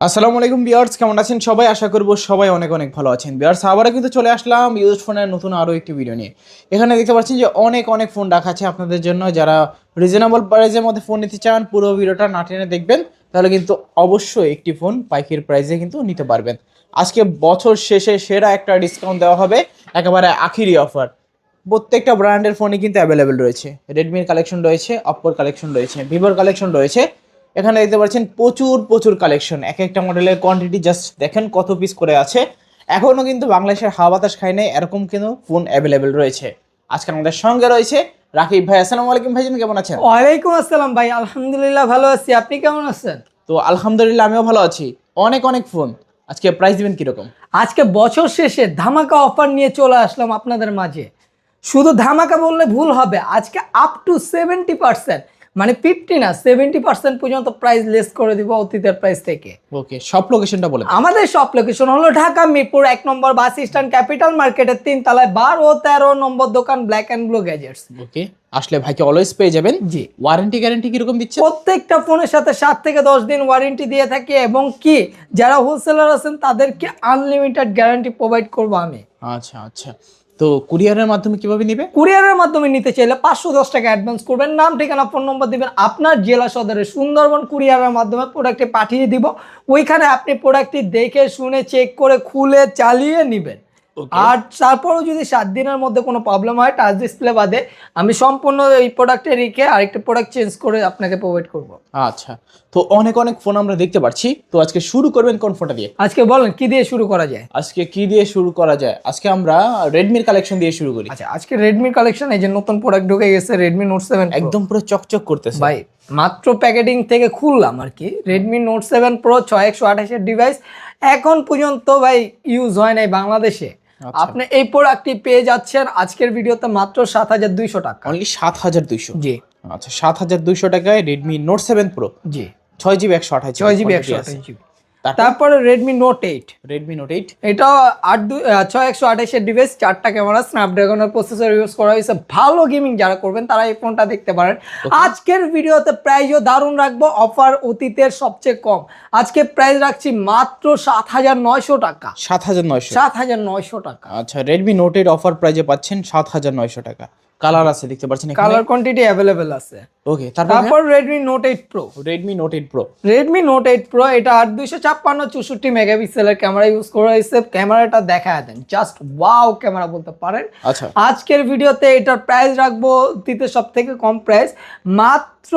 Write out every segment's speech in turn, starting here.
আসসালামু আলাইকুম বিয়ার্স কেমন আছেন সবাই? আশা করব সবাই অনেক অনেক ভালো আছেন। বিয়ার্স আবারও কিন্তু চলে আসলাম ইউজ ফোনের নতুন আরও একটি ভিডিও নিয়ে। এখানে দেখতে পাচ্ছেন যে অনেক অনেক ফোন রাখা আছে আপনাদের জন্য। যারা রিজনেবল প্রাইসের মধ্যে ফোন নিতে চান, পুরো ভিডিওটা না টেনে দেখবেন, তাহলে কিন্তু অবশ্যই একটি ফোন পাইকারি প্রাইসে কিন্তু নিতে পারবেন। আজকে বছর শেষে সেরা একটা ডিসকাউন্ট দেওয়া হবে, একেবারে আখিরি অফার প্রত্যেকটা ব্র্যান্ডের ফোনই কিন্তু অ্যাভেলেবেল রয়েছে। রেডমির কালেকশন রয়েছে অপ্পোর কালেকশন রয়েছে ভিভোর কালেকশন রয়েছে। এখানে দেখতে পাচ্ছেন প্রচুর প্রচুর কালেকশন এক একটা মডেলের কোয়ান্টিটি জাস্ট দেখেন কত পিস করে আছে। এখনও কিন্তু বাংলাদেশের হাওয়া বাতাস খায় নাই এরকম কিন্তু ফোন অ্যাভেলেবেল রয়েছে। আজকে আমাদের সঙ্গে রয়েছে রাকিব ভাই। আসসালামু আলাইকুম ভাইজান কেমন আছেন? ওয়ালাইকুম আসসালাম ভাই আলহামদুলিল্লাহ ভালো আছি। আপনি কেমন আছেন? তো আলহামদুলিল্লাহ আমিও ভালো আছি। অনেক অনেক ফোন আজকে প্রাইস দিবেন কীরকম? আজকে বছর শেষে ধামাকা অফার নিয়ে চলে আসলাম আপনাদের মাঝে। শুধু ধামাকা বললে ভুল হবে আজকে আপ টু সেভেন্টি পার্সেন্ট মানে ফিফটি না সেভেন্টি পার্সেন্ট পর্যন্ত প্রাইস লেস করে দিব অতীতের প্রাইস থেকে। ওকে সব লোকেশনটা বলে আমাদের সব লোকেশন হলো ঢাকা মিরপুর এক নম্বর বাস স্ট্যান্ড ক্যাপিটাল মার্কেটের তিন তলায় বারো ও তেরো নম্বর দোকান black and blue gadgets okay আসলে ভাইকে অলওয়েজ পেয়ে যাবেন। জি। ওয়ারেন্টি গ্যারান্টি কীরকম দিচ্ছে প্রত্যেকটা ফোনের সাথে সাত থেকে দশ দিন ওয়ারেন্টি দিয়ে থাকি এবং কি যারা হোলসেলার আছেন তাদেরকে আনলিমিটেড গ্যারান্টি প্রোভাইড করব আমি। আচ্ছা আচ্ছা। তো কুরিয়ারের মাধ্যমে কীভাবে নিবে? কুরিয়ারের মাধ্যমে নিতে চাইলে পাঁচশো দশ টাকা অ্যাডভান্স করবেন, নাম, ঠিকানা ফোন নম্বর দিবেন, আপনার জেলা সদরে সুন্দরবন কুরিয়ারের মাধ্যমে প্রোডাক্টটি পাঠিয়ে দিব। ওইখানে আপনি প্রোডাক্টটি দেখে, শুনে চেক করে, খুলে, চালিয়ে নেবেন। আর তারপরেও যদি সাত দিনের মধ্যে কোনো প্রবলেম হয় টাচ ডিসপ্লে বাদে আমি সম্পূর্ণ এই প্রোডাক্টে রেখে আরেকটা প্রোডাক্ট চেঞ্জ করে আপনাকে প্রোভাইড করব। আচ্ছা। তো অনেক অনেক ফোন আমরা দেখতে পাচ্ছি তো আজকে শুরু করবেন কোন ফোনটা দিয়ে? আজকে বলেন কি দিয়ে শুরু করা যায়? আজকে কি দিয়ে শুরু করা যায়? আজকে আমরা রেডমির কালেকশন দিয়ে শুরু করি। আচ্ছা আজকে রেডমির কালেকশন এই যে নতুন প্রোডাক্ট ঢুকে গেছে রেডমি নোট সেভেন একদম পুরো চকচক করতেছে। ভাই মাত্র প্যাকেটিং থেকে খুললাম আর কি। রেডমি নোট সেভেন প্রো ছয় একশো আঠাশের ডিভাইস এখন পর্যন্ত ভাই ইউজ হয় নাই বাংলাদেশে। আপনি এই প্রোডাক্টটি পেয়ে যাচ্ছেন আজকের ভিডিওতে মাত্র সাত হাজার দুইশো টাকা। অনলি সাত হাজার দুইশো। জি। আচ্ছা সাত হাজার দুইশো টাকায় রেডমি নোট সেভেন প্রো জি। ছয় জিবি একশো আঠাশ ছয় জিবি একশো আঠাশ জিবি তারপরে? Redmi note eight Redmi note eight এটা আট আহ, ছয় একশো আঠাশের ডিভাইস চারটা ক্যামেরা স্ন্যাপড্রাগনের প্রসেসর ইউজ করা হয়েছে। ভালো গেমিং যারা করবেন তারা এই ফোনটা দেখতে পারেন। আজকের ভিডিওতে প্রাইসও দারুণ রাখব অফার অতীতের সবচেয়ে কম। আজকে প্রাইস রাখছি মাত্র সাত হাজার নয়শো টাকা। সাত হাজার নয়শো। সাত হাজার নয়শো টাকা। আচ্ছা রেডমি নোট এইট অফার প্রাইজে পাচ্ছেন সাত হাজার নয়শো টাকা। কালার আছে দেখতে পাচ্ছেন এখানে? কালার কোয়ান্টিটি অ্যাভেলেবেল আছে। ওকে তারপর? Redmi note eight pro Redmi note eight pro Redmi note eight pro এটা আট দুইশো ছাপ্পান্ন চৌষট্টি মেগাপিক্সেলের ক্যামেরা ইউজ করা হয়েছে। ক্যামেরাটা দেখা দেন। জাস্ট ওয়াও ক্যামেরা বলতে পারেন। আচ্ছা। আজকের ভিডিওতে এটার প্রাইস রাখব অতীতে সব থেকে কম প্রাইস মাত্র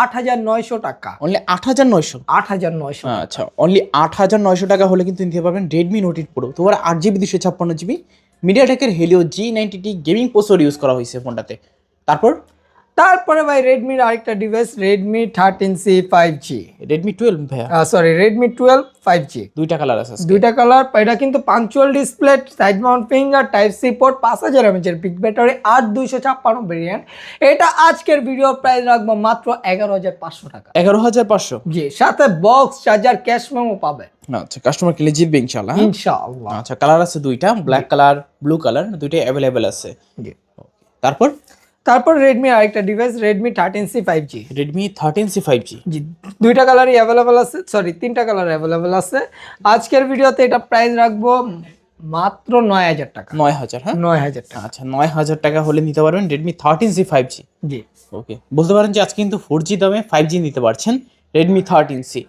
আট হাজার নয়শো টাকা। অনলি আট হাজার নয়শো? আট হাজার নয়শো আচ্ছা অনলি আট হাজার নয়শো টাকা হলে কিন্তু নিতে পারবেন রেডমি নোট এইট প্রো তোমার আট জিবি দুশো ছাপ্পান্ন GB মিডিয়াটেকের Helio G ninety T gaming processor use করা হয়েছে ফোনটাতে তারপর তারপরে ভাই রেডমির আরেকটা device Redmi thirteen C five G Redmi twelve ভাইয়া? Sorry Redmi twelve five G দুইটা কালার আছে দুইটা কালার এটা কিন্তু punch hole display side mount finger type C port পাঁচ হাজার এমএচের পিক ব্যাটারি আট দুইশো ছাপ্পান্ন ভেরিয়েন্ট এটা আজকের ভিডিও প্রাইস রাখব মাত্র এগারো হাজার পাঁচশো টাকা। এগারো হাজার পাঁচশো? জি সাথে বক্স চার্জার ক্যাশ মেমো পাবে আচ্ছা কাস্টমার কিনলে জিতবে ইনশাল্লাহ? ইনশাআল্লাহ। আচ্ছা কালার আছে দুইটা ব্ল্যাক কালার ব্লু কালার দুইটাই অ্যাভেলেবেল আছে। জি। তারপর? তারপর রেডমি আরেকটা device Redmi thirteen C five G Redmi thirteen C five G জি দুইটা কালারই অ্যাভেলেবেল আছে সরি তিনটা কালার অ্যাভেলেবেল আছে। আজকের ভিডিওতে এটা প্রাইস রাখব মাত্র নয় হাজার টাকা। নয় হাজার হ্যাঁ? নয় হাজার টাকা। আচ্ছা নয় হাজার টাকা হলে নিতে পারবেন Redmi thirteen C five G জি। ওকে বলতে পারেন যে আজকে কিন্তু ফোর জি দামে ফাইভ জি নিতে পারছেন রেডমি থার্টিন সি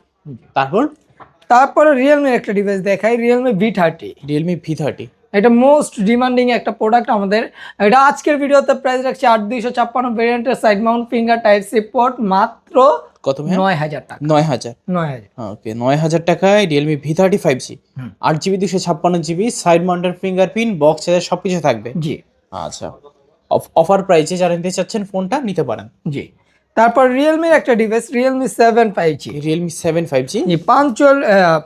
তারপর? তারপরে রিয়েলমির একটা ডিভাইস দেখাই Realme V thirty Realme V thirty এটা মোস্ট ডিমান্ডিং একটা প্রোডাক্ট আমাদের। এটা আজকের ভিডিওতে প্রাইস রাখছি আট দুইশো ছাপ্পান্ন ভেরিয়েন্টের side mount finger type C port মাত্র কত নয় হাজার টাকা। নয় হাজার। নয় হাজার। ওকে নয় হাজার টাকায় Realme V thirty five G আট জিবি দুশো ছাপ্পান্ন জিবি সাইড মাউন্টের ফিঙ্গারপ্রিন্ট বক্স চার্জার সব কিছু থাকবে। জি। আচ্ছা। অফার প্রাইসে যারা নিতে চাচ্ছেন ফোনটা নিতে পারেন। জি। তারপর রিয়েলমির একটা device Realme seven five G Realme seven five G punch hole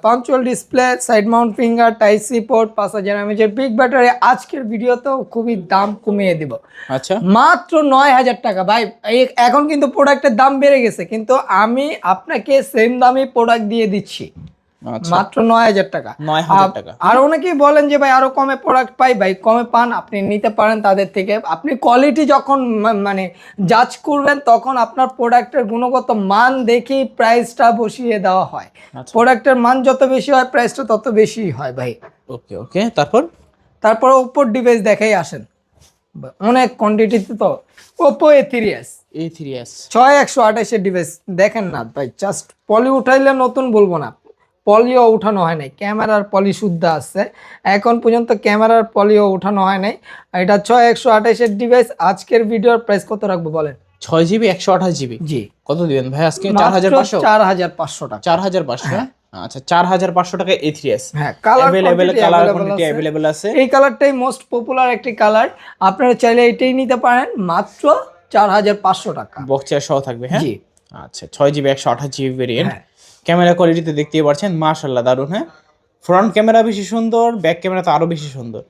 punch hole display side mount finger type C port পাঁচ হাজার এমএচের বিগ ব্যাটারি আজকের ভিডিও তো খুবই দাম কমিয়ে দিব। আচ্ছা। মাত্র নয় হাজার টাকা। ভাই এখন কিন্তু প্রোডাক্টের দাম বেড়ে গেছে কিন্তু আমি আপনাকে সেম দামে প্রোডাক্ট দিয়ে দিচ্ছি। মাত্র নয় হাজার টাকা। নয় হাজার টাকা। আর অনেকেই বলেন যে ভাই আরও কমে প্রোডাক্ট পাই ভাই কমে পান আপনি নিতে পারেন তাদের থেকে। আপনি কোয়ালিটি যখন মানে জাজ করবেন তখন আপনার প্রোডাক্টের গুণগত মান দেখেই প্রাইসটা বসিয়ে দেওয়া হয়। আচ্ছা। প্রোডাক্টের মান যত বেশি হয় প্রাইসটা তত বেশি হয় ভাই। ওকে ওকে তারপর? তারপর ওপোর ডিভাইস দেখাই আসেন। অনেক কোয়ান্টিটিতে তো Oppo A three S A three S ছয় একশো আঠাশের ডিভাইস দেখেন না ভাই জাস্ট পলি উঠাইলে নতুন বলব না। পলিও উঠানো হয় নাই ক্যামেরার পলি শুদ্ধ আছে। এখন পর্যন্ত ক্যামেরার পলিও উঠানো হয় নাই। এটা ছয় একশো আঠাশের ডিভাইস আজকের ভিডিওর প্রাইস কত রাখব বলেন? ছয় জিবি একশো আঠাশ জিবি জি। কত দিবেন ভাই আজকে? চার হাজার পাঁচশো? চার হাজার পাঁচশো টাকা। চার হাজার পাঁচশো আচ্ছা চার হাজার পাঁচশো টাকা এ থ্রি এস হ্যাঁ অ্যাভেলেবেল আছে। এই কালারটাই মোস্ট পপুলার একটি কালার আপনারা চাইলে এটাই নিতে পারেন মাত্র চার হাজার পাঁচশো টাকা। বক্সের সহ থাকবে হ্যাঁ? জি। আচ্ছা ছয় জিবি একশো আঠাশ জিবি ভেরিয়েন্ট হ্যাঁ। ক্যামেরা কোয়ালিটিতে দেখতেই পাচ্ছেন মাশাল্লাহ দারুণ হ্যাঁ? ফ্রন্ট ক্যামেরা বেশি সুন্দর ব্যাক ক্যামেরা তো আরও বেশি সুন্দর।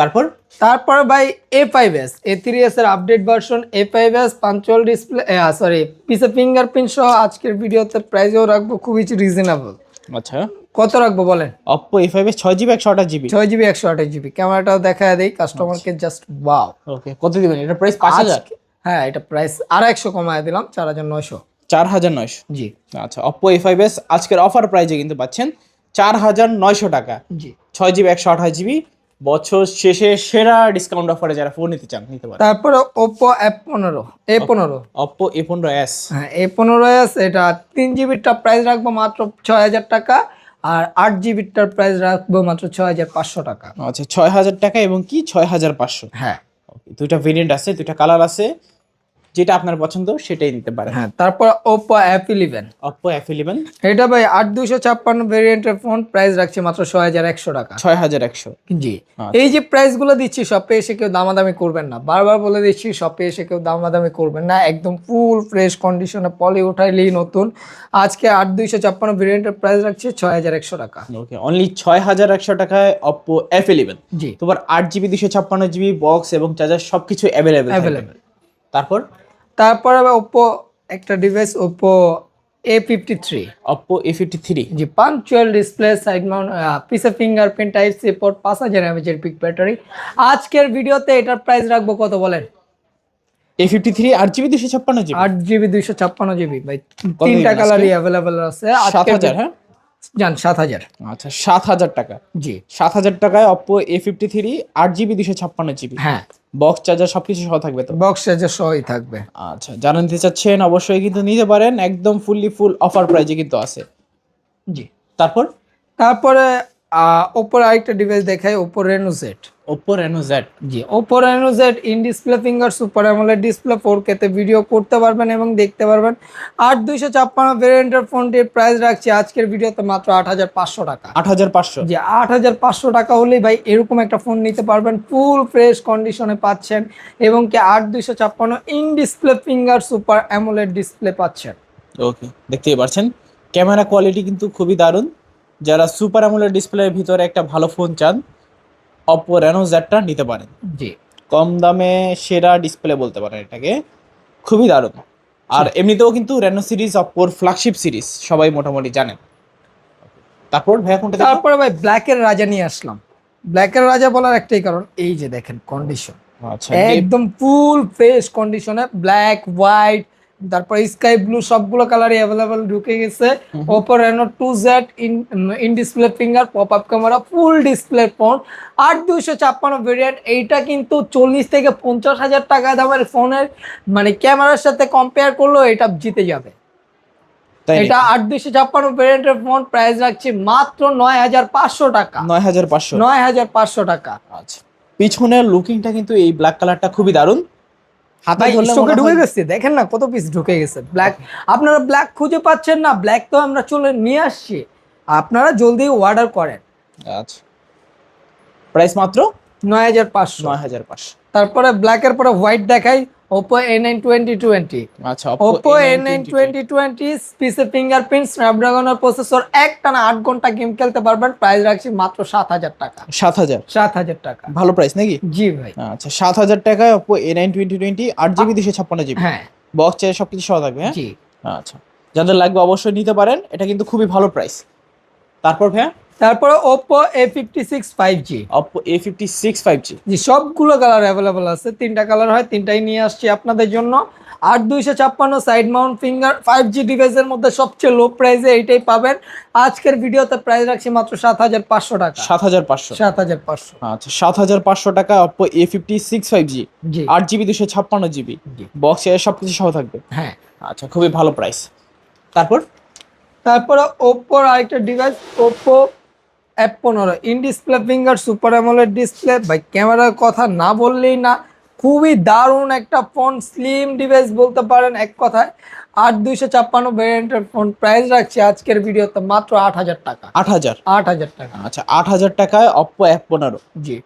তারপর? তারপর ভাই A five S A three S এর update version A five S punch hole display sorry পিসে ফিঙ্গারপ্রিন্ট সহ আজকের ভিডিওতে প্রাইসও রাখব খুবই রিজনেবল আচ্ছা। কত রাখব বলেন? অপ্পো এ ফাইভ এস ছয় জিবি একশো আঠাশ জিবি ছয় জিবি একশো আঠাশ জিবি ক্যামেরাটাও দেখা দেই কাস্টমারকে জাস্ট ওয়াও ওকে কত দিবেন? এটা প্রাইস পাঁচ হাজার? হ্যাঁ এটা প্রাইস আর একশো কমায় দিলাম চার হাজার নয়শো। চার হাজার নয়শো। জি। আচ্ছা অপ্পো এ ফাইভ এস আজকের অফার প্রাইজে কিন্তু পাচ্ছেন চার হাজার নয়শো টাকা। জি। ছয় জিবি একশো আঠাশ জিবি বছর শেষে সেরা ডিসকাউন্ট অফারে যারা ফোন নিতে চান নিতে পারেন। তারপরে ওপো এফ পনেরো এ পনেরো। অপ্পো এ পনেরো এস হ্যাঁ এ পনেরো এস এটা তিন জিবিরটা প্রাইস রাখব মাত্র ছয় হাজার টাকা আর আট জিবিরটার প্রাইস রাখব মাত্র ছয় হাজার পাঁচশো টাকা। আচ্ছা ছয় হাজার টাকা এবং কি? ছয় হাজার পাঁচশো। হ্যাঁ। দুইটা ভেরিয়েন্ট আছে দুইটা কালার আছে। যেটা আপনার পছন্দ সেটাই নিতে পারেন। হ্যাঁ তারপর F eleven Oppo F eleven এটা ভাই আট দুশো ছাপ্পান্ন ভেরিয়েন্টের ফোন প্রাইস রাখছে মাত্র ছয় হাজার একশো টাকা। ছয় হাজার একশো। জি। আচ্ছা। এই যে প্রাইসগুলো দিচ্ছি শপে এসে কেউ দামাদামি করবেন না। বারবার বলে দিচ্ছি শপে এসে কেউ দামাদামি করবেন না। একদম ফুল ফ্রেশ কন্ডিশনে পলি উঠাইলেই নতুন। আজকে আট দুইশো ছাপ্পান্ন ভেরিয়েন্টের প্রাইস রাখছে ছয় হাজার একশো টাকা। ওকে অনলি ছয় হাজার একশো টাকায় অপ্পো এফ ইলেভেন জি। তোমার আট জিবি দুশো ছাপ্পান্ন জিবি বক্স এবং চার্জার সবকিছু অ্যাভেলেবেল অ্যাভেলেবেল তারপর? তারপরে ওপো একটা device Oppo A fifty three Oppo A fifty three G punch hole display side mount পিসে ফিঙ্গারপ্রিন্ট টাইপ সি পোর্ট পাঁচ হাজার এমএচের পিক ব্যাটারি আজকের ভিডিওতে এটার প্রাইস রাখব কত বলেন? এ ফিফটি থ্রি আট জিবি দুশো ছাপ্পান্ন জিবি আট জিবি দুইশো ছাপ্পান্ন জিবি ভাই। তিনটা কালারই অ্যাভেলেবেল আছে। সাত হাজার হ্যাঁ? যান সাত হাজার। আচ্ছা সাত হাজার টাকা। জি। সাত হাজার টাকায় অপ্পো এ ফিফটি থ্রি আট জিবি দুশো ছাপ্পান্ন জিবি হ্যাঁ। বক্স চার্জার সবকিছু সহ থাকবে তো? বক্স চার্জার সহই থাকবে। আচ্ছা যারা নিতে চাচ্ছেন অবশ্যই কিন্তু নিতে পারেন একদম ফুললি ফুল অফার প্রাইজে কিন্তু আছে। জি। তারপর? তারপরে ওপোর আরেকটা ডিভাইস দেখায় Oppo Reno Z Oppo Reno Z Z Oppo Reno Z in display finger super AMOLED display four কেতে ভিডিও করতে পারবেন এবং দেখতে পারবেন। আট দুইশো ছাপ্পান্ন ভেরিয়েন্টের ফোনটির প্রাইস রাখছি আজকের ভিডিওতে মাত্র আট হাজার পাঁচশো টাকা। আট হাজার পাঁচশো। যে আট হাজার পাঁচশো টাকা হলেই ভাই এরকম একটা ফোন নিতে পারবেন ফুল ফ্রেশ কন্ডিশনে পাচ্ছেন এবং কি আট দুইশো ছাপ্পান্ন in display finger super AMOLED display পাচ্ছেন। ওকে দেখতেই পারছেন। ক্যামেরা কোয়ালিটি কিন্তু খুবই দারুণ। যারা সুপার অ্যামোলেড ডিসপ্লের ভিতরে একটা ভালো ফোন চান অপ্পো রেনো জেডটা নিতে পারেন। জি। কম দামে সেরা ডিসপ্লে বলতে পারেন এটাকে। খুবই দারুণ। আর এমনিতেও কিন্তু রেনো সিরিজ অপ্পোর ফ্ল্যাগশিপ সিরিজ সবাই মোটামুটি জানেন। তারপর ভাইয়া কোনটা? তারপরে ভাই ব্ল্যাকের রাজা নিয়ে আসলাম। ব্ল্যাকের রাজা বলার একটাই কারণ এই যে দেখেন কন্ডিশন আচ্ছা একদম ফুল ফ্রেশ কন্ডিশনে ব্ল্যাক হোয়াইট তারপর স্কাই ব্লু সবগুলো কালারই অ্যাভেলেবেল ঢুকে গেছে। Oppo Reno two Z in display finger pop up camera full display phone আট দুইশো ছাপ্পান্ন ভেরিয়েন্ট এইটা কিন্তু চল্লিশ থেকে পঞ্চাশ হাজার টাকা দামের ফোনের মানে ক্যামেরার সাথে কম্পেয়ার করলেও এটা জিতে যাবে। এটা আট দুইশো ছাপ্পান্ন ভেরিয়েন্টের ফোন প্রাইস রাখছি মাত্র নয় হাজার পাঁচশো টাকা। নয় হাজার পাঁচশো। নয় হাজার পাঁচশো টাকা। আচ্ছা। পিছনের লুকিংটা কিন্তু এই ব্ল্যাক কালারটা খুবই দারুণ। হাতে ধরলে ঢুকে গেছে দেখেন না কত পিস ঢুকে গেছে। ব্ল্যাক আপনারা ব্ল্যাক খুঁজে পাচ্ছেন না ব্ল্যাক তো আমরা চলে নিয়ে আসছি। আপনারা জলদি অর্ডার করেন। আচ্ছা। প্রাইস মাত্র? নয় হাজার পাঁচশো। নয় হাজার পাঁচশো। তারপরে ব্ল্যাকের পরে হোয়াইট দেখাই Oppo A nine twenty twenty আচ্ছা Oppo A nine twenty twenty পিসে ফিঙ্গারপ্রিন্ট স্ন্যাপড্রাগনের প্রসেসর একটানা আট ঘণ্টা গেম খেলতে পারবেন। প্রাইস রাখছি মাত্র সাত হাজার টাকা। সাত হাজার? সাত হাজার টাকা। ভালো প্রাইস নাকি? জি ভাই। আচ্ছা সাত হাজার টাকায় অপো এ নাইন আট জিবি দুশো ছাপ্পান্ন জিবি হ্যাঁ। বক্স চার্জ সবকিছু সহ থাকবে হ্যাঁ? জি। আচ্ছা। যাদের লাগবে অবশ্যই নিতে পারেন এটা কিন্তু খুবই ভালো প্রাইস তারপর ভাইয়া? তারপরে Oppo A fifty six five G Oppo A fifty six five G জি সবগুলো কালার অ্যাভেলেবল আছে। তিনটা কালার হয় তিনটাই নিয়ে আসছি আপনাদের জন্য। আট দুইশো ছাপ্পান্ন side mount finger five G ডিভাইসের মধ্যে সবচেয়ে লো প্রাইসে এইটাই পাবেন। আজকের ভিডিওতে প্রাইস রাখছি মাত্র সাত হাজার পাঁচশো টাকা। সাত হাজার পাঁচশো। সাত হাজার পাঁচশো। আচ্ছা সাত হাজার পাঁচশো টাকা Oppo A fifty six five G. আট জিবি দুশো ছাপ্পান্ন জিবি বক্স এর সব কিছু সহ থাকবে। হ্যাঁ। আচ্ছা খুবই ভালো প্রাইস তারপর? তারপরে ওপ্পোর আরেকটা ডিভাইস ওপ্পো অ্যাপ পনেরো in display finger super AMOLED display ভাই ক্যামেরার কথা না বললেই না খুবই দারুণ একটা ফোন স্লিম ডিভাইস বলতে পারেন এক কথায়। আট দুইশো ছাপ্পান্ন ভ্যারিয়েন্টের ফোন প্রাইস রাখছি আজকের ভিডিওতে মাত্র আট হাজার টাকা। আট হাজার? আট হাজার টাকা। আচ্ছা আট হাজার টাকায় অপো অ্যাপ পনেরো। জি।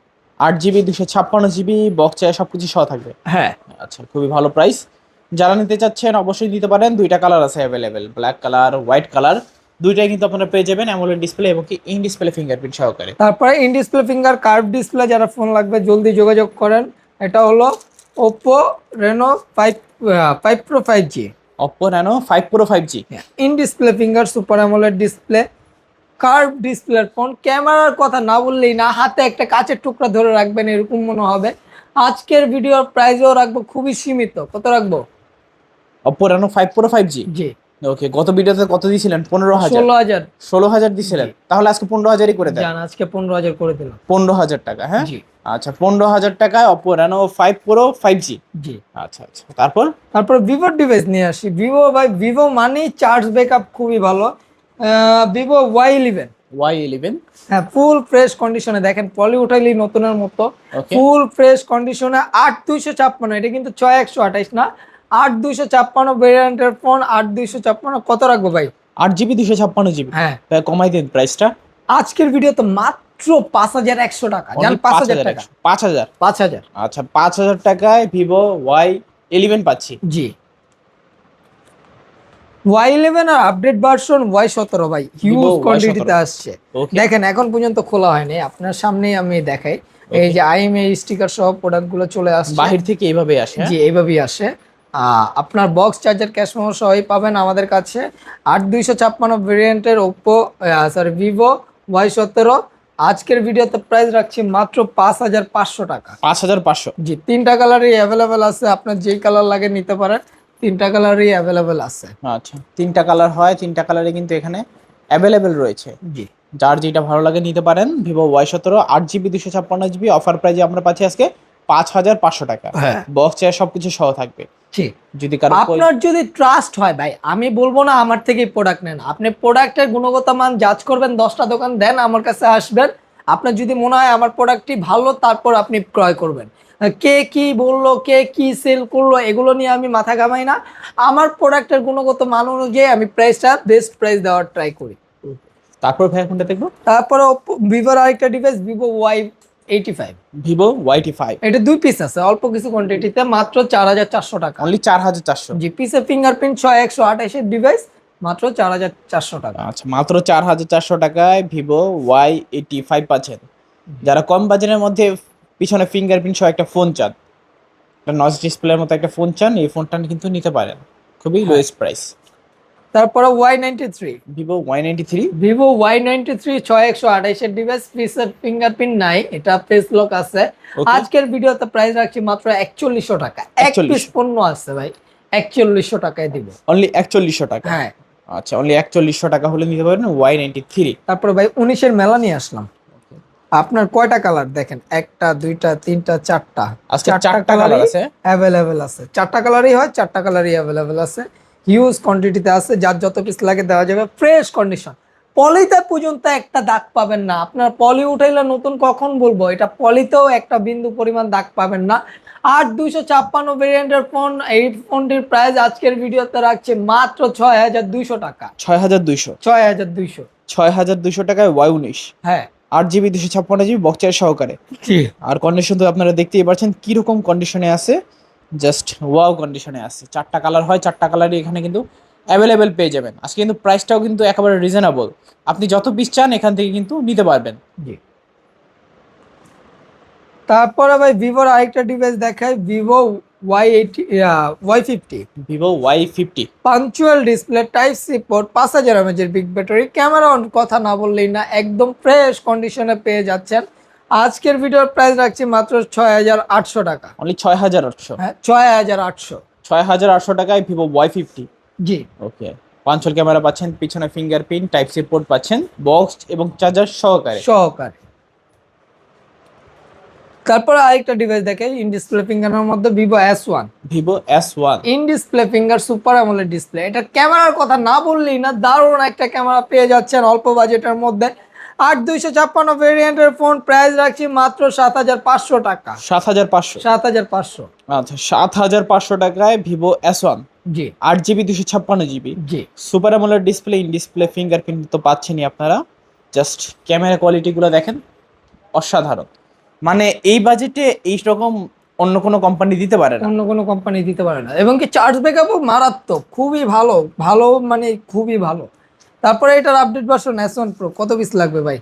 আট জিবি দুশো ছাপ্পান্ন জিবি বক্স সব কিছু সহ থাকবে? হ্যাঁ। আচ্ছা খুবই ভালো প্রাইস যারা নিতে চাচ্ছেন অবশ্যই দিতে পারেন দুইটা কালার আছে available black colour white colour দুইটাই কিন্তু আপনারা পেয়ে যাবেন অ্যামোলেড ডিসপ্লে এবং কি ইন ডিসপ্লে ফিঙ্গারপ্রিন্ট সহকারে। তারপরে in display finger curve display যারা ফোন লাগবে জলদি যোগাযোগ করেন। এটা হলো Oppo Reno five five pro five G Oppo Reno five pro five G in display finger super AMOLED display curve ডিসপ্লের ফোন ক্যামেরার কথা না বললেই না হাতে একটা কাচের টুকরা ধরে রাখবেন এরকম মনে হবে। আজকের ভিডিওর প্রাইসও রাখব খুবই সীমিত। কত রাখব? Oppo nano five pro five G G. Okay গত ভিডিওতে কত দিয়েছিলেন পনেরো হাজার। ষোলো হাজার। ষোলো হাজার দিয়েছিলেন তাহলে আজকে পনেরো হাজারই করে দেন। আজকে পনেরো হাজার করে দিলাম। পনেরো হাজার টাকা হ্যাঁ? আচ্ছা পনেরো হাজার টাকায় Oppo Reno five pro five G G. আচ্ছা আচ্ছা। তারপর? তারপর ভিভোর ডিভাইস নিয়ে আসি। ভিভো ভাই ভিভো মানেই চার্জ ব্যাকআপ খুবই ভালো। Vivo Y eleven Y eleven হ্যাঁ ফুল ফ্রেশ কন্ডিশনে দেখেন পলি উঠাইলি নতুনের মতো। ফুল ফ্রেশ কন্ডিশনে আট দুইশো ছাপ্পান্ন। এটা কিন্তু ছয় একশো আঠাইশ না? আট দুইশো ছাপ্পান্ন ভেরিয়েন্টের ফোন আট দুইশো ছাপ্পান্ন। কত রাখব ভাই? আট জিবি দুশো ছাপ্পান্ন জিবি। হ্যাঁ। কমাই দিন প্রাইসটা আজকের ভিডিও তো মাত্র পাঁচ হাজার একশো টাকা। জান পাঁচ হাজার টাকা? পাঁচ হাজার। পাঁচ হাজার। আচ্ছা পাঁচ হাজার টাকায় ভিভো ওয়াই ইলেভেন পাচ্ছি। জি। ওয়াই ইলেভেন আর আপডেট ভার্সন ওয়াই সতেরো ভাই। হিউজ Vivo Y17 কোয়ান্টিটিতে আসছে। দেখেন এখন পর্যন্ত খোলা হয়নি। আপনার সামনেই আমি দেখাই। এই যে আইএমএ স্টিকার সহ প্রোডাক্টগুলো চলে আসছে। বাহির থেকে এইভাবে আসে হ্যাঁ? জি এইভাবেই আসে। আপনার বক্স চার্জার ক্যাশ মেমো সহই পাবেন আমাদের কাছে। আট দুইশো ছাপ্পান্ন ভেরিয়েন্টের ওপো সরি ভিভো ওয়াই সতেরো। আজকের ভিডিওতে প্রাইস রাখছি মাত্র পাঁচ হাজার পাঁচশো টাকা। পাঁচ হাজার পাঁচশো। জি তিনটা কালারই অ্যাভেলেবেল আছে আপনার যেই কালার লাগে নিতে পারেন। তিনটা কালারই অ্যাভেলেবেল আছে। আচ্ছা তিনটা কালার হয় তিনটা কালারে কিন্তু এখানে অ্যাভেলেবেল রয়েছে। জি। যার যেটা ভালো লাগে নিতে পারেন ভিভো ওয়াই সতেরো আট জিবি দুশো ছাপ্পান্ন জিবি অফার প্রাইজে আমরা পাচ্ছি আজকে পাঁচ হাজার পাঁচশো টাকা। হ্যাঁ। বক্স চেয়ার সবকিছু সহ থাকবে। ঠিক যদি কারও প্রয়োজন- আপনার যদি ট্রাস্ট হয় ভাই আমি বলব না আমার থেকেই প্রোডাক্ট নেন। আপনি প্রোডাক্টের গুণগত মান যাচ করবেন দশটা দোকান দেন আমার কাছে আসবেন। আপনার যদি মনে হয় আমার প্রোডাক্টটি ভালো তারপর আপনি ক্রয় করবেন। কে কি বলল কে কি সেল করল এগুলো নিয়ে আমি মাথা ঘামাই না। আমার প্রোডাক্টের গুণগত মান অনুযায়ী আমি প্রাইসটা বেস্ট প্রাইস দেওয়ার ট্রাই করি। তারপর ভাই কোনটা দেখব? তারপরে ভিভোর আরেকটা device Vivo Y eighty five Vivo YT five এটা দুই পিস আছে অল্প কিছু কোয়ান্টিটিতে মাত্র চার হাজার চারশো টাকা। অনলি জি পিসে ফিঙ্গারপ্রিন্ট ডিভাইস মাত্র চার হাজার চারশো টাকা। আচ্ছা মাত্র চার হাজার চারশো টাকায় ভিভো ওয়াই এইটি ফাইভ পাচ্ছেন যারা কম বাজারের মধ্যে পিছনে ফিঙ্গারপ্রিন্ট সহ একটা ফোন চান একটা নজ ডিসপ্লের মতো একটা ফোন চান এই ফোনটা কিন্তু নিতে পারেন। খুবই লোয়েস্ট প্রাইস তারপরে Y ninety three Vivo Y ninety three Vivo Y ninety three ছয় একশো আঠাইশের ডিভাইস ফিঙ্গারপ্রিন্ট নাই এটা ফেস লক আছে. আজকের ভিডিওতে প্রাইস রাখছি মাত্র একচল্লিশশো টাকা। একচল্লিশ। পণ্য আছে ভাই একচল্লিশশো টাকায় দিব। অনলি একচল্লিশশো টাকা? হ্যাঁ। আচ্ছা অনলি একচল্লিশশো টাকা হলে নিতে পারবেন ওয়াই নাইনটি থ্রি তারপরে ভাই উনিশের মেলা নিয়ে আসলাম আপনার কয়টা কালার দেখেন একটা দুইটা তিনটা চারটা। আজকে চারটা কালার আছে? অ্যাভেলেবেল আছে। চারটা কালারই হয় চারটা কালারই অ্যাভেলেবেল আছে। হিউজ কোয়ান্টিটিতে আছে যার যত পিস লাগে দেওয়া যাবে ফ্রেশ কন্ডিশন পলিতে পর্যন্ত একটা দাগ পাবেন না। আপনার পলি উঠাইলে নতুন কখন বলব? এটা পলিতেও একটা বিন্দু পরিমাণ দাগ পাবেন না। আর দুইশো ছাপ্পান্ন ভেরিয়েন্টের ফোন এই ফোনটির প্রাইস আজকের ভিডিওতে রাখছে মাত্র ছয় হাজার দুইশো টাকা। ছয় হাজার দুইশো? ছয় হাজার দুইশো। ছয় হাজার দুইশো টাকায় ওয়াই উনিশ। হ্যাঁ। আট জিবি দুশো ছাপ্পান্ন জিবি বক্সের সহকারে। আর কন্ডিশন তো আপনারা দেখতেই পাচ্ছেন কীরকম কন্ডিশনে আছে। জাস্ট ওয়াও কন্ডিশনে আছে চারটা কালার হয় চারটা কালারই এখানে কিন্তু অ্যাভেলেবেল পেয়ে যাবেন। আজকে কিন্তু প্রাইসটাও কিন্তু একেবারে রিজনেবল আপনি যত পিস চান এখান থেকে কিন্তু নিতে পারবেন। জি। তারপরে ভাই ভিভোর আরেকটা ডিভাইস দেখাই Vivo Y eighty Y fifty Vivo Y fifty punctual display type C port পাঁচ হাজার এমএচের বিগ ব্যাটারি ক্যামেরা অন কথা না বললেই না একদম ফ্রেশ কন্ডিশনে পেয়ে যাচ্ছেন। আজকের ভিডিওর প্রাইস রাখছি মাত্র ছয় হাজার আটশো টাকা। অনলি ছয় হাজার আটশো? হ্যাঁ ছয় হাজার আটশো। ছয় হাজার আটশো টাকায় ভিভো ওয়াই ফিফটি জি। ওকে। পাঞ্চল ক্যামেরা পাচ্ছেন পিছনে ফিঙ্গারপ্রিন্ট টাইপ সি পোর্ট পাচ্ছেন বক্স এবং চার্জার সহকারে। সহকারে। তারপরে আরেকটা ডিভাইস দেখে ইন ডিসপ্লে ফিঙ্গারের মধ্যে Vivo S one Vivo S one in display finger super AMOLED display এটা ক্যামেরার কথা না বললেই না দারুণ একটা ক্যামেরা পেয়ে যাচ্ছেন অল্প বাজেটের মধ্যে। আট দুইশো ছাপ্পান্ন ভেরিয়েন্টের ফোন প্রাইস রাখছি মাত্র সাত হাজার পাঁচশো টাকা। সাত হাজার পাঁচশো? সাত হাজার পাঁচশো। আচ্ছা সাত হাজার পাঁচশো টাকায় ভিভো এস ওয়ান জি। আট জিবি দুশো ছাপ্পান্ন GB. G. Super AMOLED display in display fingerprint তো পাচ্ছেনই আপনারা। জাস্ট ক্যামেরা কোয়ালিটিগুলো দেখেন অসাধারণ। মানে এই বাজেটে এই রকম অন্য কোনো কোম্পানি দিতে পারে না। অন্য কোনো কোম্পানি দিতে পারে না। এবং কি চার্জ ব্যাকআপও মারাত্মক খুবই ভালো ভালো মানে খুবই ভালো। তারপরে এটার update version S one pro কত পিস লাগবে ভাই?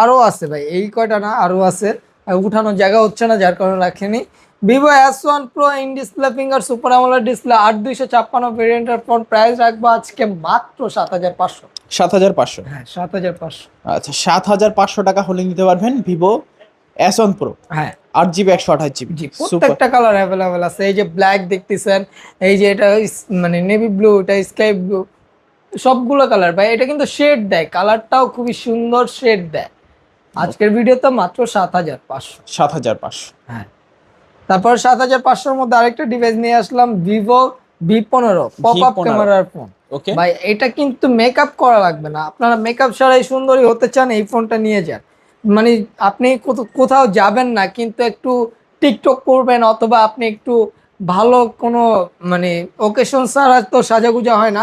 আরও আছে ভাই এই কয়টা না আরও আছে। উঠানোর জায়গা হচ্ছে না যার কারণে রাখেনি। Vivo S one pro in display finger super AMOLED display আট দুইশো ছাপ্পান্ন ভেরিয়েন্টের ফোন প্রাইস রাখব আজকে মাত্র সাত হাজার পাঁচশো। সাত হাজার পাঁচশো? হ্যাঁ সাত হাজার পাঁচশো। আচ্ছা সাত হাজার পাঁচশো টাকা হলে নিতে পারবেন ভিভো এস ওয়ান প্রো হ্যাঁ। আট জিবি একশো আঠাশ জিবি। প্রত্যেকটা কালার অ্যাভেলেবেল আছে। এই যে ব্ল্যাক দেখতেছেন এই যে এটা মানে নেভি ব্লু এটা স্কাই ব্লু সবগুলো কালার ভাই এটা কিন্তু শেড দেয়। কালারটাও খুবই সুন্দর শেড দেয়। আজকের ভিডিওতে মাত্র সাত হাজার পাঁচশো। সাত হাজার পাঁচশো। হ্যাঁ। তারপর সাত হাজার পাঁচশোর মধ্যে আরেকটা ডিভাইস নিয়ে আসলাম ভিভো ভি পনেরো পপ আপ ক্যামেরার ফোন ওকে ভাই এটা কিন্তু মেকআপ করা লাগবে না। আপনারা মেকআপ ছাড়াই সুন্দরী হতে চান এই ফোনটা নিয়ে যান। মানে আপনি কোথ- কোথাও যাবেন না কিন্তু একটু টিকটক করবেন অথবা আপনি একটু ভালো কোনো মানে ওকেশন ছাড়া তো সাজাগুজা হয় না।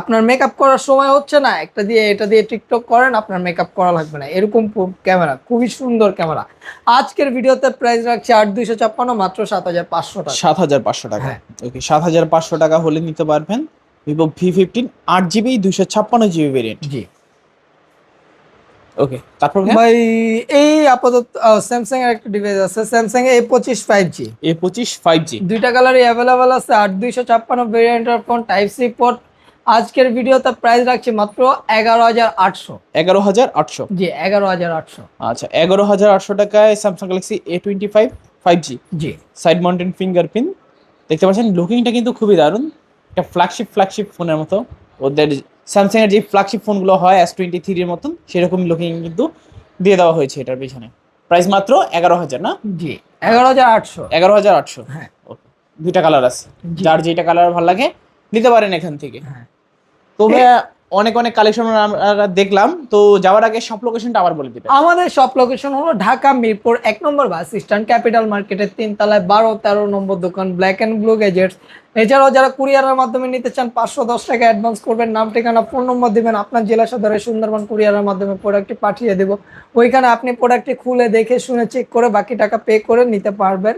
আপনার মেকআপ করার সময় হচ্ছে না একটা দিয়ে এটা দিয়ে টিকটক করেন আপনার মেকআপ করা লাগবে না। এরকম ক্যামেরা খুবই সুন্দর ক্যামেরা আজকের ভিডিওতে প্রাইস রাখছি আট দুইশো ছাপ্পান্ন মাত্র সাত হাজার পাঁচশো টাকা। সাত হাজার পাঁচশো টাকা। হ্যাঁ। ওকে সাত হাজার পাঁচশো টাকা হলে নিতে পারবেন ভিভো ভি ফিফটিন আট জিবি দুইশো ছাপ্পান্ন জিবি ভেরিয়েন্ট জি। ওকে তারপর? ভাই এই আপাতত স্যামসাং এর একটা ডিভাইস আছে স্যামসাং এ পঁচিশ ফাইভ জি এ পঁচিশ ফাইভ জি দুইটা কালারই অ্যাভেলেবেল আছে আট দুইশো ছাপ্পান্ন ভেরিয়েন্টের ফোন টাইপ সি পোর্ট আজকের ভিডিওতে প্রাইস রাখছি মাত্র এগারো হাজার আটশো। এগারো হাজার আটশো। জি এগারো হাজার আটশো। আচ্ছা এগারো হাজার আটশো টাকায় Samsung Galaxy A twenty five five G G. Side mountain fingerprint দেখতে পাচ্ছেন লুকিংটা কিন্তু খুবই দারুণ। একটা ফ্ল্যাগশিপ ফ্ল্যাগশিপ ফোনের মতো। ওদের স্যামসাং এর যে ফ্ল্যাগশিপ ফোনগুলো হয় এস টোয়েন্টি থ্রির মতন সেরকম লুকিং কিন্তু দিয়ে দেওয়া হয়েছে এটার পিছনে। প্রাইস মাত্র এগারো হাজার না? জি এগারো হাজার আটশো। এগারো হাজার আটশো। হ্যাঁ। দুইটা কালার আছে। যার যেটা কালার ভালো লাগে নিতে পারেন এখান থেকে। হ্যাঁ। তবে ভাইয়া অনেক অনেক কালেকশন দেখলাম। তো যাওয়ার আগে সব লোকেশনটা আবার বলে দিবেন। আমাদের সব লোকেশন হলো ঢাকা মিরপুর এক নম্বর বাস স্ট্যান্ড ক্যাপিটাল মার্কেটের তিনতলায় বারো, তেরো নম্বর দোকান ব্ল্যাক অ্যান্ড ব্লু গ্যাজেটস এছাড়াও যারা কুরিয়ারের মাধ্যমে নিতে চান, পাঁচশো দশ টাকা অ্যাডভান্স করবেন। নাম, ঠিকানা ফোন নম্বর দিবেন। আপনার জেলা সদরে সুন্দরবন কুরিয়ারের মাধ্যমে প্রোডাক্টটি পাঠিয়ে দেবো। ওইখানে আপনি প্রোডাক্টটি খুলে দেখে শুনে চেক করে বাকি টাকা পে করে নিতে পারবেন।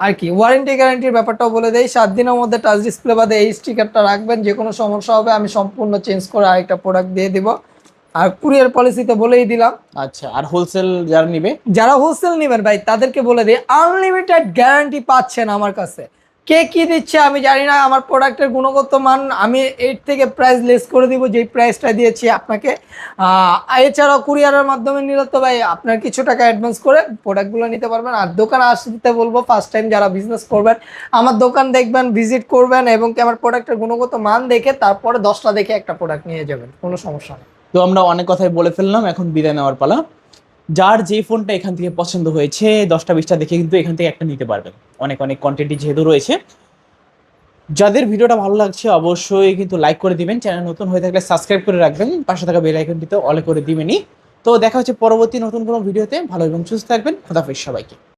আর কি ওয়ারেন্টি গ্যারান্টির ব্যাপারটাও বলে দেয় সাত দিনের মধ্যে টাচ ডিসপ্লে বাদে এই স্টিকারটা রাখবেন যে কোনো সমস্যা হবে আমি সম্পূর্ণ চেঞ্জ করে আরেকটা প্রোডাক্ট দিয়ে দিব। আর কুরিয়ার পলিসিতে বলেই দিলাম। আচ্ছা আর হোলসেল যারা নিবে? যারা হোলসেল নেবেন ভাই তাদেরকে বলে দিই আনলিমিটেড গ্যারান্টি পাচ্ছেন আমার কাছে। কে কি দিচ্ছে আমি জানি না, আমার প্রোডাক্টের গুণগত মান আমি এর থেকে প্রাইস লেস করে দিব, যেই প্রাইসটা দিয়েছি আপনাকে। এছাড়াও কুরিয়ারের মাধ্যমে নিলে তো ভাই, আপনার কিছু টাকা অ্যাডভান্স করে প্রোডাক্টগুলো নিতে পারবেন। আর দোকানে আসতে বলব ফার্স্ট টাইম যারা বিজনেস করবেন, আমার দোকান দেখবেন ভিজিট করবেন এবং কি আমার প্রোডাক্টের গুণগত মান দেখে তারপরে দশটা দেখে একটা প্রোডাক্ট নিয়ে যাবেন, কোনো সমস্যা নেই। তো আমরা অনেক কথাই বলে ফেললাম, এখন বিদায় নেওয়ার পালা। যার যে ফোনটা এখান থেকে পছন্দ হয়েছে, দশটা বিশটা দেখে কিন্তু এখান থেকে একটা নিতে পারবেন। অনেক অনেক কন্টেন্টই যেহেতু রয়েছে। যাদের ভিডিওটা ভালো লাগছে অবশ্যই কিন্তু লাইক করে দিবেন। চ্যানেল নতুন হয়ে থাকলে সাবস্ক্রাইব করে রাখবেন। পাশে থাকা বেল আইকনটিতে অলে করে দিবেনই। তো দেখা হচ্ছে পরবর্তী নতুন কোনো ভিডিওতে। ভালো এবং সুস্থ থাকবেন। খোদাফিজ সবাইকে।